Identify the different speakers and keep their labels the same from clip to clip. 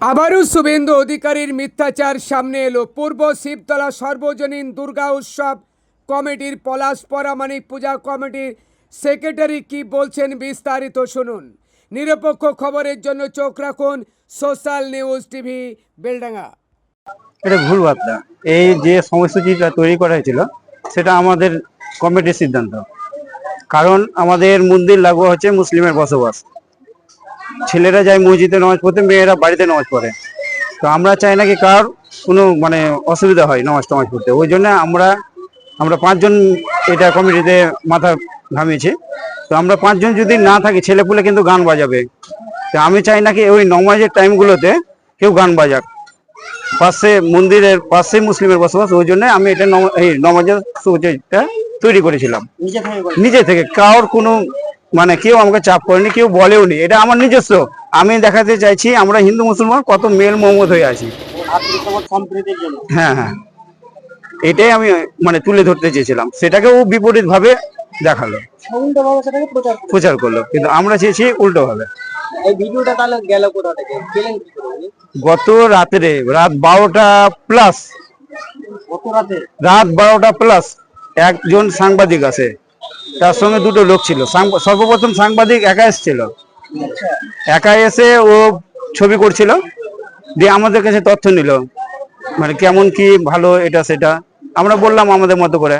Speaker 1: আবারও শুভেন্দু অধিকারীর মিথ্যাচার সামনে এলো। পূর্ব শিবতলা সর্বজনীন দুর্গা উৎসব কমিটির পলাশ পরামানিক পূজা কমিটির সেক্রেটারি কি বলছেন বিস্তারিত শুনুন। নিরপেক্ষ খবরের জন্য চোখ রাখুন সোশ্যাল নিউজ টিভি, বেলডাঙ্গা।
Speaker 2: এটা ভুল বার্তা এই যে সময়সূচিটা তৈরি করা হয়েছিল, সেটা আমাদের কমিটির সিদ্ধান্ত। কারণ আমাদের মন্দির লাগু হচ্ছে মুসলিমের বসবাস। ছেলেরা যায় মসজিদে নামাজ পড়তে মেয়েরা বাড়িতে নামাজ পড়ে। তো আমরা চাই না কি কার কোনো মানে অসুবিধা হয় নামাজ টামাজ পড়তে। ওই জন্য আমরা আমরা পাঁচজন এটা কমিটিতে মাথা ঘামিয়েছি। তো আমরা পাঁচজন যদি না থাকি ছেলেপুলে কিন্তু গান বাজাবে। তো আমি চাই নাকি ওই নমাজের টাইমগুলোতে কেউ গান বাজাক। পাশে মন্দিরের পাশে মুসলিমের বসবাস ওই জন্য আমি এটা এই নমাজের সুযোগটা তৈরি করেছিলাম। নিজে থেকে কারোর কোনো মানে কেউ আমাকে চাপ করেনি কেউ বলেও নি এটা আমার নিজস্ব। আমি দেখাতে চাইছি আমরা হিন্দু মুসলমান কত মেল মোহাম্মদ হয়ে আছি। হ্যাঁ হ্যাঁ। এটাই আমি মানে তুলে ধরতে চেয়েছিলাম। সেটাকে ও বিপরীত ভাবে দেখাল।
Speaker 3: প্রচার
Speaker 2: করল। কিন্তু আমরা চেয়েছি উল্টো ভাবে? গত রাত্রে রাত বারোটা প্লাস
Speaker 3: রাত?
Speaker 2: বারোটা প্লাস একজন সাংবাদিক আছে। তার সঙ্গে দুটো লোক ছিল। সর্বপ্রথম সাংবাদিক একা এসেছিল। একা এসে ও ছবি করছিল, দিয়ে আমাদের কাছে তথ্য নিল। মানে কেমন কি ভালো এটা সেটা। আমরা বললাম আমাদের মতো করে।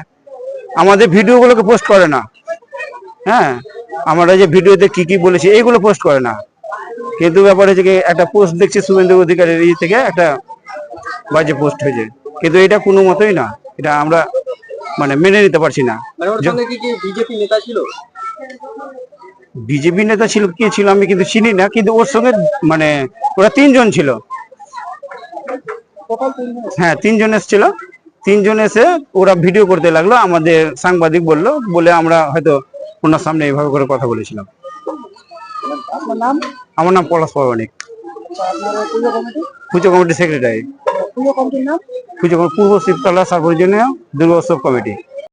Speaker 2: আমাদের ভিডিওগুলোকে পোস্ট করে না। হ্যাঁ আমরা যে ভিডিওতে কি কি বলেছি এইগুলো পোস্ট করে না। কিন্তু ব্যাপার হচ্ছে কি, একটা পোস্ট দেখছি শুভেন্দু অধিকারীর ই থেকে একটা বাজে পোস্ট হয়েছে। কিন্তু এটা কোনো মতোই না। এটা আমরা মানে মেনে নিতে পারছি না।
Speaker 3: মানে বিজেপি নেতা ছিল?
Speaker 2: কে ছিল আমি কিন্তু চিনি না কিন্তু ওর সঙ্গে মানে ওরা তিনজন ছিল। হ্যাঁ তিনজন এসেছিল। তিনজন এসে ওরা ভিডিও করতে লাগল আমাদের সাংবাদিক বলল বলে আমরা হয়তো ওনার সামনে এইভাবে করে কথা বলেছিলাম। আমার নাম পলাশ পৌরাণিক।
Speaker 3: পুজো কমিটি?
Speaker 2: পুজো কমিটির সেক্রেটারি
Speaker 3: পুজো কমিটির নাম?
Speaker 2: পুজো পূর্ব শিবতলা সার্বজনীয় দুর্গোৎসব কমিটি।